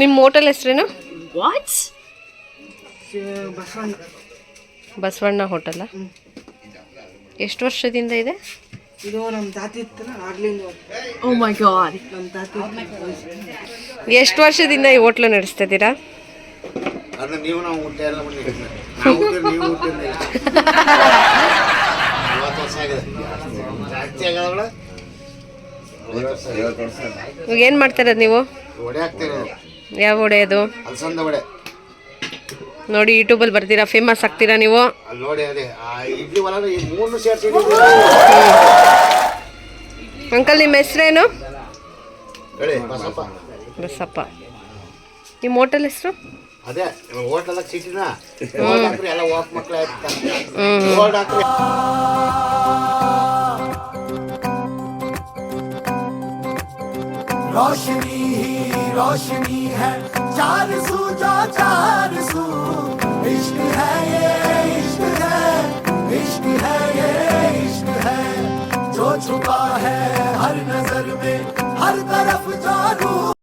ನಿಮ್ಮ ಹೋಟೆಲ್ ಹೆಸ್ರೇನು? ವಾಟ್ಸ್ ಬಸವಣ್ಣ. ಬಸವಣ್ಣ ಹೋಟೆಲ್ಲ ಎಷ್ಟು ವರ್ಷದಿಂದ ಇದೆ? ಇದು ನಮ್ಮ ತಾತಿ ಇತ್ತಲ್ಲ ಮೈ ಗಾಡ್ my god. ನಮ್ಮ ತಾತಿ ಎಷ್ಟು ವರ್ಷದಿಂದ ಈ ಹೋಟ್ಲು ನಡೆಸ್ತಿದ್ದೀರಾ ಅದು ನೀವು ನಾವು ಊಟ ಎಲ್ಲ ಮಾಡಿ ನಾವು ಇವಾಗ ಏನು ಮಾಡ್ತಿರೋದು ನೀವು? ಯಾವ ವಡೆ ಅದು? ನೋಡಿ ಯೂಟ್ಯೂಬ್ ಯೂಟ್ಯೂಬಲ್ಲಿ ಬರ್ತೀರಾ ಫೇಮಸ್ ಆಗ್ತೀರಾ ನೀವು? ಅಲ್ಲಿ ಅಂಕಲ್ ನಿಮ್ಮ ಹೆಸ್ರೇನು? ಬಸಪ್ಪ. ನಿಮ್ಮ ಹೋಟೆಲ್ ಹೆಸರು? ಅದೇ ಹ್ಞೂ ಸಿಟಿನ. ಎಲ್ಲ ವಾಕ್ ಆಯ್ತು روشنی ہی روشنی ہے۔ چار سو جو چار سو۔ عشق ہے یہ عشق ہے۔ عشق ہے یہ عشق ہے۔ جو چھپا ہے ہر نظر میں، ہر طرف جارو